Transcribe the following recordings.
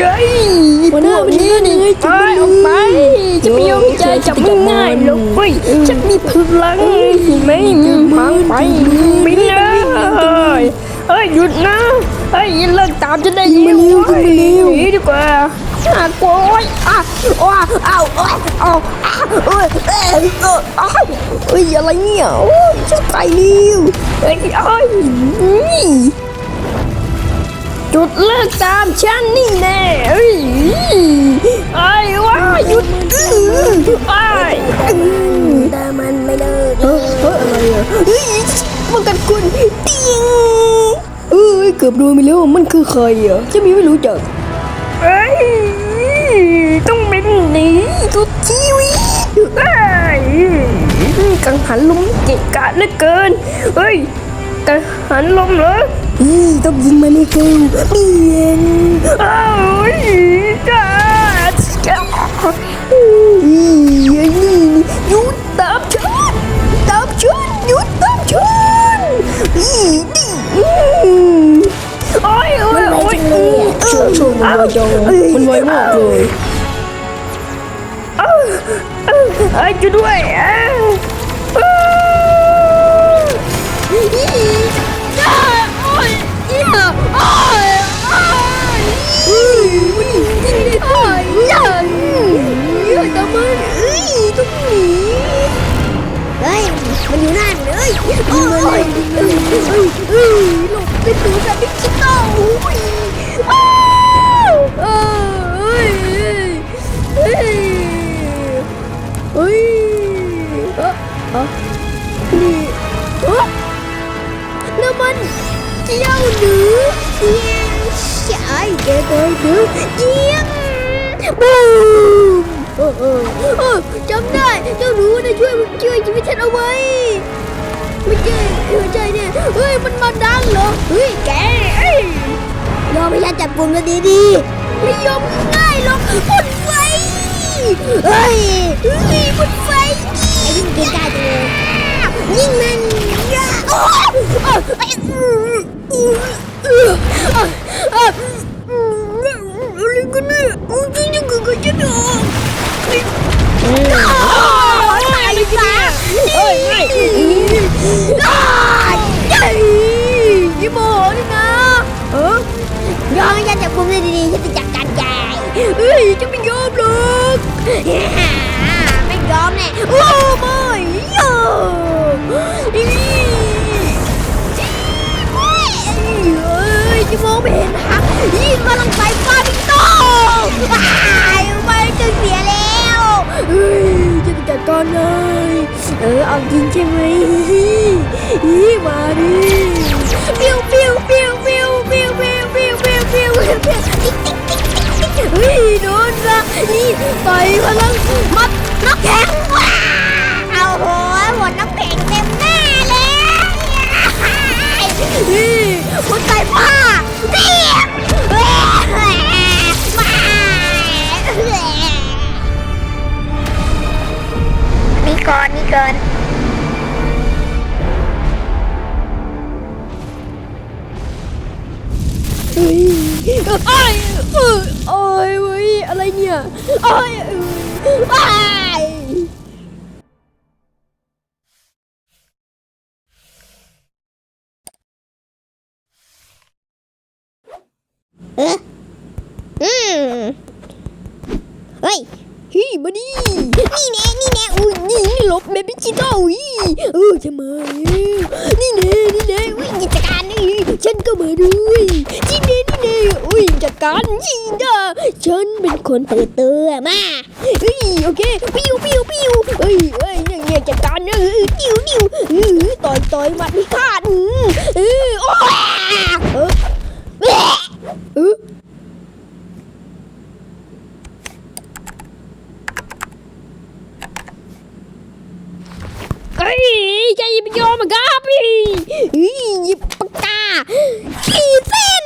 เฮ้ยพวกนี้นี่ไปออกไป จะไม่ยอมใจจับง่ายๆหรอกเว้ยฉันมีพลังไม่มีทางไปบินเลยเฮ้ยหยุดนะเฮ้ยเลิกตามฉันได้แล้วเว้ยหนีดีกว่าน่ากลัวโอ๊ยอะว้าอ้าวอ้าวอ้าวอ้าวเอ้ยเอ้ยเอ้ยอ้าวเฮ้ยอะไรเนี่ยโอ้ยจะตายแล้วเฮ้ยเอ้ยนี่จุดเลิกตามฉันนี่แน่เอ้ยไอ้ว่าหยุดอื้อไอ้แต่มันไม่เลิกเฮ้ยเฮ้ยอะไรอะเฮ้ยมันกันคุณติงเอ้ยเกือบโดนไปแล้วมันคือใครอะจะมีไม่รู้จักเอ้ยต้องเป็นหนีทุกชีวิตเอ้ยกังหันลมเกะกะเหลือเกินเฮ้ย กังหันลมเหรอนี่ต้องยิงมันให้เกินเปลี่ยนเอ้ยจ้าจ้านี่นี่หยุดตามฉันตามฉันหยุดตามฉันนี่นี่อืมโอ้ยโอ้ยโอ้ยช่วงช่วงมันไวจังมันไวมากเลยเอ้าเอ้าเอ้ยช่วยด้วย วนเจ้าหนูเจียงใช่เด็กหนูเจียงบูมเออจำได้เจ้าหนูนะช่วยช่วยชีวิตฉันเอาไว้ไม่ใช่หัวใจเนี่ยเฮ้ยมันมาดังเหรอเฮ้ยแกเอ้ยอมให้ฉันจับกลุ่มแล้วดีดีไม่ยอมง่ายหรอกหมดไฟเฮ้ยเฮ้ยหมดไฟไอ้ยิ่งเกินได้จังเลย nhưng mình Oleh kena Ujinya gagal jadi Kali kena Oi, Dia bohong ni nak Jangan jangan bunuh diri Kita cakap cai Ui, kita jawab lah ยอุ้ยยังไงก็จะโดนตายเลยจ้ะเฮ้ยเฮ้ยตายยี่โมนี่นะเออยอมให้ฉันจับกลุ่มแล้วดีๆฉันจะจัดการแกเฮ้ยจะไม่ยอมหรอกไม่ยอมแน่โอ้ไม่ยอมอีเอ้ยจะมองไม่เห็นหางยิ่งกำลังใส่ฟ้าพิโต้ว้ายไม่จะเสียแล้วเฮ้ยจะไปจัดการเลยเออเอาจริงใช่ไหมอีมาดิปิ้วปิ้วปิ้วปิ้วปิ้วปิ้วปิ้วปิ้วปิ้วปิ้วติ๊กติ๊กติ๊กติ๊กติ๊กเฮ้ยโดนละนี่ต่อยพลังมัด นักแข็งว้าเอาโหหมดน้ำแข็งเต็มหน้าเลยนี่คนใส่ผ้าเปียกไม่ก่อนมีก่อนเฮ้ยไอ้เออโอ้ยเว้ยอะไรเนี่ยไอ้ไเฮ้ยฮ้ยมาดินี่แน่นี่แน่อุ้ยนี่นี่หลบแบบดิจิตอลอุ้ยเออจะมนี่แน่นี่แน่อุ้ยกิจการนี่ฉันก็มาด้วยนี่แน่นี่แน่อุ้ยจัดการจริงจ้ะฉันเป็นคนเปิดตัวมาเฮ้ยโอเคปิ้วปิ้วปิ้วเฮ้ยเฮ้ยเนี่ยเนี่ยจัดการเนี่ยเออดิ้วดิ้วเออต่อยต่อยมัดพิฆาตอือเออโอ้เออเออ เฮ้ยใจไม่ยอมอะครับพี่เฮ้ยหยิบปากกาขีดเส้น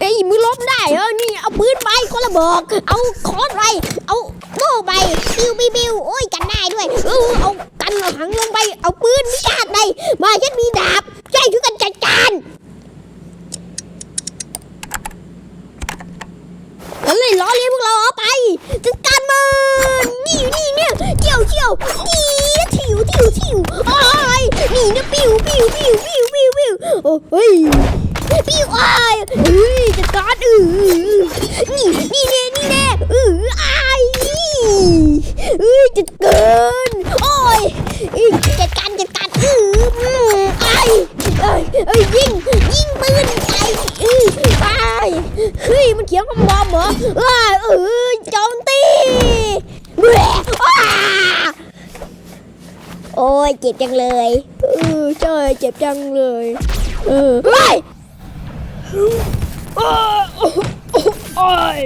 เอ้ยมือลบได้เหรอนี่เอาปืนไปคนละบอก เอาคอนไปเอาโม่ไปบิวบิวบิวโอ้ยกันได้ด้วยเออเอากันเอาหังลงไป เอาปืนวิชาดไปมาฉันมีดาบ ฮ้ยมันเขียนคำบอมเหรออ้ยเออโจมตีแหวะอ้าโอ้ยเจ็บจังเลยเออใช่เจ็บจังเลย เออเฮ้ยอ้าวโอ้ย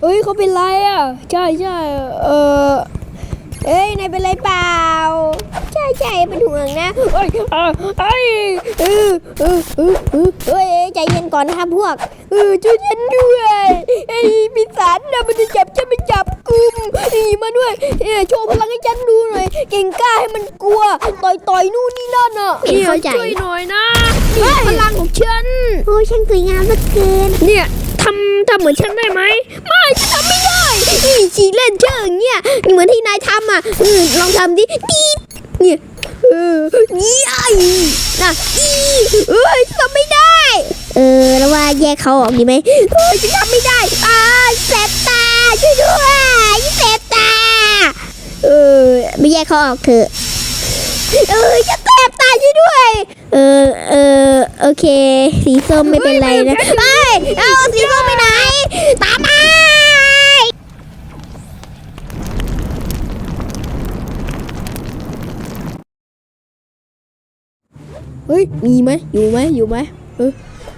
เฮ้ยเขาเป็นไรอะ ใช่ใช่เออเอ้ยนายเป็นไรเปล่า ใช่ใช่เป็นห่วงนะเอ้ยอ่าไอ้เออเออเออเออเฮ้ยใจเย็นก่อนนะครับพวกเออช่วยฉันด้วยไอ้ปีศาจนะมันจะจับฉันไปจับกุมนี่มาด้วยเออโชว์พลังให้ฉันดูหน่อยเก่งกล้าให้มันกลัวต่อยต่อยนู่นนี่นั่นอะเนี่ยช่วยหน่อยนะนี่พลังของฉันโอ้ยฉันสวยงามเหลือเกินเนี่ยทำทำเหมือนฉันได้ไหมไม่ฉันทำไม่ได้นี่ฉีเล่นเชิงเนี่ยเหมือนที่นายทำอะลองทำดิดี นี่ยเออนี่น่ะอีเอ้ยทำไม่ได้ เออแล้วว่าแยกเขาออกดีไหมเอ้ยฉันทำไม่ได้อ่าแสบตาช่วยด้วยแสบตา เออไม่แยกเขาออกเถอะเออจะแสบตาช่วยด้วย เออเออโอเค สีส้มไม่เป็นไรนะไปเอาสีส้มไปไหนตามมา เฮ้ย มีไหมอยู่ไหมอยู่ไหมเออ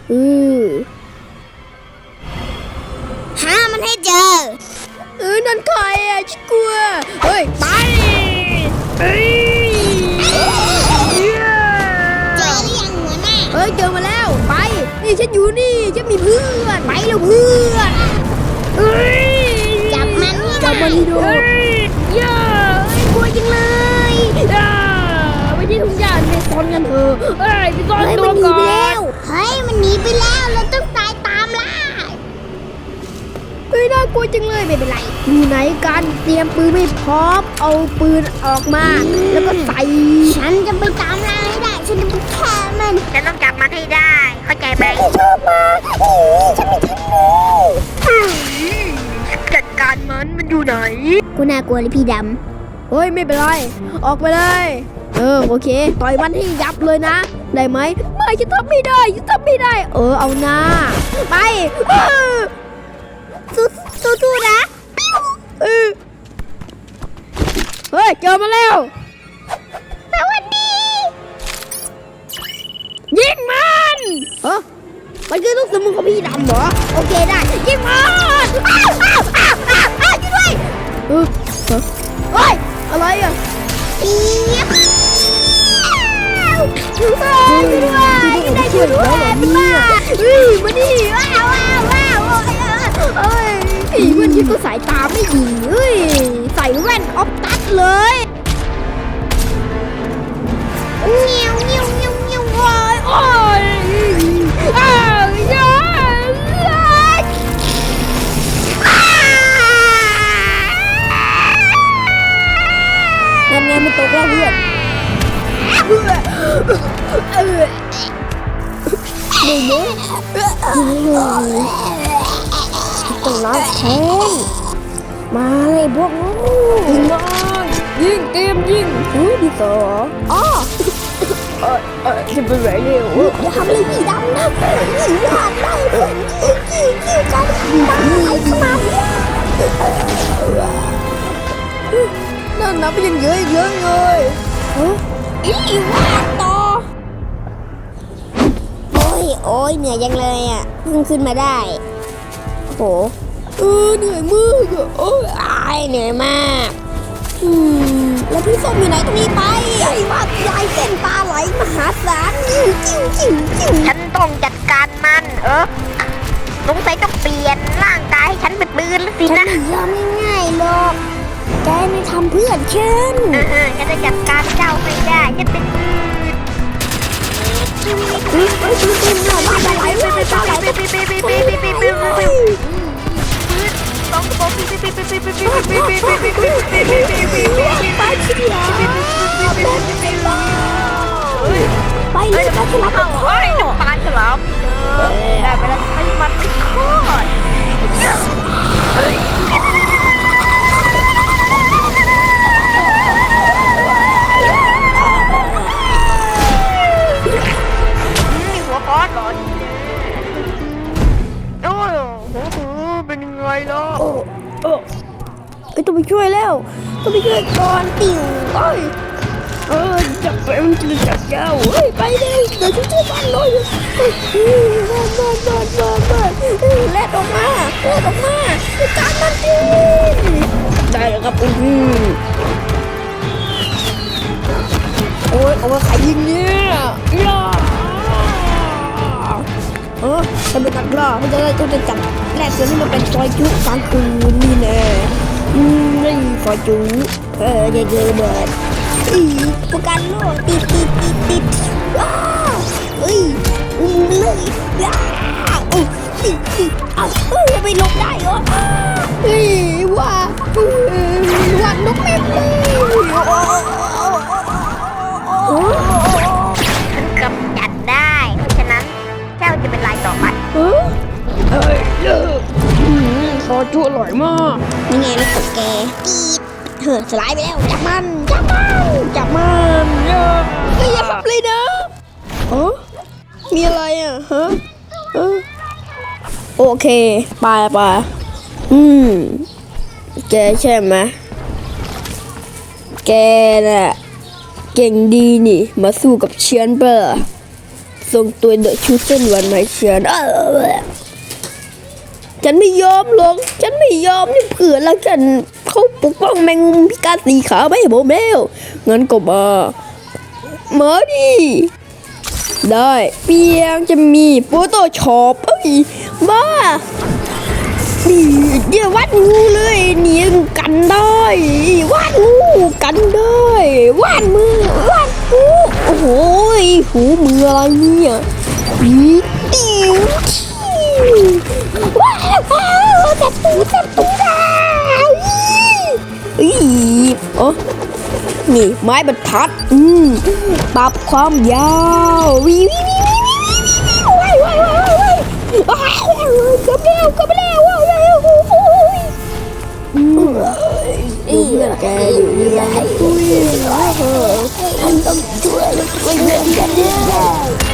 เออหามันให้เจอ เออ นั่นใครอะฉันกลัว เฮ้ย ไปเอ้ยเจอหรือยังหัวหน้าเฮ้ย เจอมาแล้ว ไป นี่ฉันอยู่นี่ ฉันมีเพื่อน ไปแล้วเพื่อนเอ้ยจับมันจับมันดู ไม่เป็นไรอยู่ไหนกันเตรียมปืนไม่พร้อมเอาปืนออกมา แล้วก็ใส่ฉันจะไปตามล่าให้ได้ ฉันจะไปฆ่ามันฉันต้องจับมันให้ได้ เข้าใจไหมชอบมาฉันไม่ทำเลยจัดการมันมันอยู่ไหน กูน่ากลัวเลยพี่ดำเฮ้ยไม่เป็นไร ออกไปเลย เออโอเค ต่อยมันให้ยับเลยนะ ได้ไหมไม่ฉันทำไม่ได้ฉันทำไม่ได้ เออเอาหน้าไป เออสู้สู้ๆนะเออเฮ้ยเจอมาแล้วสวัสดี ยิงมันเออมันคือลูกสมุนของพี่ดำเหรอ โอเคได้ ยิงมันอ้าวอ้าวอ้าวอ้าวอ้าวช่วยด้วยเออเออเฮ้ยอะไรอะปี๊บช่วยด้วยช่วยด้วยช่วยด้วยพี่บ้าเฮ้ยมาดิว้าวว้าวว้าว เอ้ยไอ้เพื่อนที่ก็สายตาไม่ดีเฮ้ยใส่แว่นออฟตัดเลยเงี้ยวเงี้ยวเงี้ยวเงี้ยวโอ้ยโอ้ยอ้าวย้ายย้ายนั่นไงมันตกแล้วเพื่อนเพื่อนเออไม่เนี้ต้ องล้างแค้นมาเลยพวกนู้ยิงมันยิงเตรียมยิงเฮ้ยพี่ต่ออ๋อเออเออจะไปไหนเร็วอย่าทำเลยพี่ดำนะพี่อยากได้เพื่อนจี้จี้จี้กันตายขนาดนี้นั่นนะมันยังเยอะเยอะเลยอีว่าต่อโอ้ยโอ้ยเหนื่อยยังเลยอะเพิ่งขึ้นมาได้ โหเออเหนื่อยมากอะโอ้ยอายเหนื่อยมากอืมแล้วพี่ส้มอยู่ไหนตรงนี้ไปไอ้ว่ายายเส้นปลาไหลมหาศาลจิ้วจิ้วจิ้วจิ้วฉันต้องจัดการมัน เออสงสัยต้องเปลี่ยนร่างกายให้ฉันเป็นปืนแล้วสิฉันนะไม่ยอมง่ายๆหรอกแกไม่ทำเพื่อนฉันเออเออฉันจะจัดการเจ้าให้ได้ฉันเป็น ไปเลยปลาฉลามเฮ้ยปลาฉลามได้ไปแล้วไม่มันไม่คลอด ช่วยก่อนติวเอ้ยเออจับไปมันจะจับยาวเฮ้ยไปเลยเดี๋ยวฉันช่วยบ้านเลยเฮ้ยบ้านบ้านบ้านบ้านบ้านแลดออกมาแลดออกมาจัดการมันดิได้แล้วครับอือโอ้ยเอามาขายยิงเนี่ยย่าเออฉันเป็นนักล่าไม่ได้ต้องจะจับแลกเสือที่มันเป็นซอยจุกลางคืนนี่แน่ นี่ขอจูเออเดือดเบิดอีประกันโลดติดติดติดติดว้าเอ้ยอุ้มเลยว้าวโอ้ติดติดเอาเอ้ยไปลงได้เหรอเฮ้ยว่าเอ้ยว่านกแม่เลย จุอร่อยมากนี่ไงแล้วกดแกปีดเหินสลายไปแล้วจับมันจับมันจับมันเยอะเฮ้ยอยาทำเลยนะเออมีอะไรอะฮะเออโอเคไปไปอืมแกใช่ไหมแกน่ะเก่งดีนี่ มาสู้กับเชียนเปล่าส่งตัวเดอะชูเส้นวันไหมเชียนเออ ฉันไม่ยอมหรอกฉันไม่ยอมนี่เผื่อแล้วกันเขาปกป้องแมงมุมพิการสีขาวไม่ให้ผมแล้วงั้นก็มามาดิได้เปียงจะมีโฟโต้ช็อปเอ้ยบ้าดีเดี๋ยววัดงูเลยเนียกันได้วาดงูกันได้วาดมือวาดหูโอ้โหหูมืออะไรเนี่ย ว้าวว้าวจับตูจับตูได้อีโอ้นี่ไม้บรรทัด อืมปรับความยาววิววิววิววิววิววิวว้ายว้ายว้ายว้ายว้ายว้ายเกือบแล้วเกือบแล้วว้ายว้ยโอ้โหอืมดูเพื่อนแกอยู่นี่นะอุ้ยเออฉันต้องช่วยช่วยเพื่อนกันได้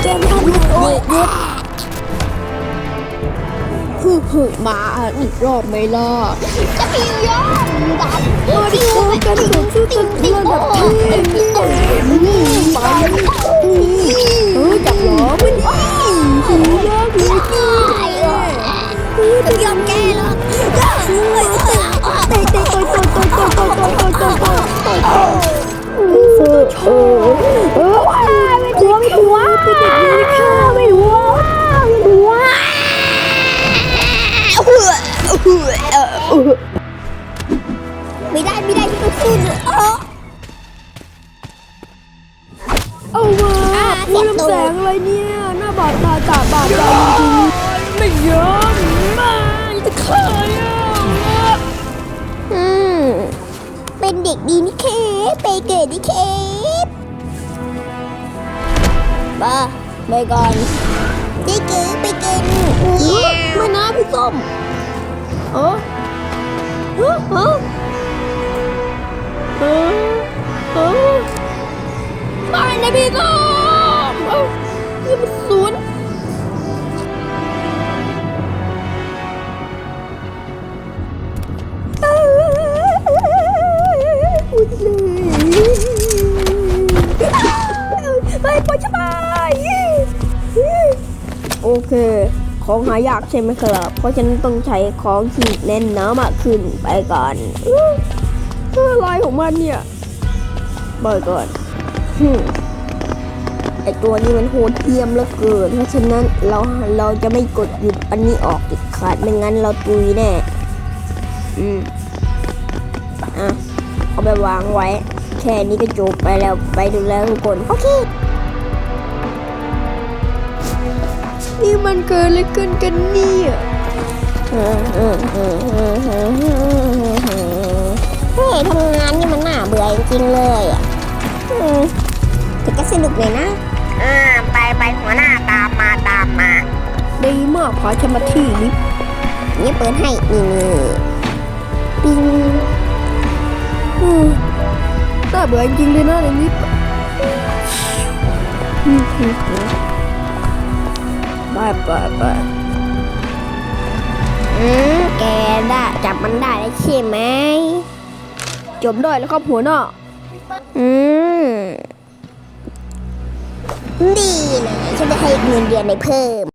แกไม่ทำให้ คือผึ่งมาอีกรอบไหมล่ะจะมียอดดับเออดิโอกันเถอะช่วยกันเพื่อนแบบที่นี่มาเออจับหลอมันหูยากเลยไม่ย อืม เป็นเด็กดีนี่เคไปเกิดนี่เคสบ้าไปก่อนไปเกิดไปเกิดมานะพี่ส้มเออเออเออเออเออไม่นะพี่ส้มเอ้านี่มันสวนไของหายากใช่ไหมครับ เพราะฉะนั้นต้องใช้ของที่แน่นหนามากขึ้นไปก่อนอื้ออะไรของมันเนี่ยไปก่อนไอตัวนี้มันโหดเหี้ยมเหลือเกิน เพราะฉะนั้นเราเราจะไม่กดหยุดอันนี้ออกเด็ดขาดไม่งั้นเราตุยแน่ อืม อะ เอาไปวางไว้ แค่นี้ก็จบไปแล้วไปดูแลทุกคน โอเค นี่มันเกิดอะไรขึ้นกันเนี่ยเฮ้ยทำงานนี่มันน่าเบื่อจริงๆเลยอะอืมแต่ก็สนุกเลยนะอ่าไปไปหัวหน้าตามมาตามมาดีมากพาฉันมาที่ลิฟต์นี่เปิดให้นี่นี่ปิงอืมน่าเบื่อจริงเลยนะในลิฟต์อืมอืมอืม ไปไปไปอืมแกได้จับมันได้แล้วใช่ไหมจบได้แล้วครับหัวหน้าอืมดีนะฉันจะให้เงินเดือนในเพิ่ม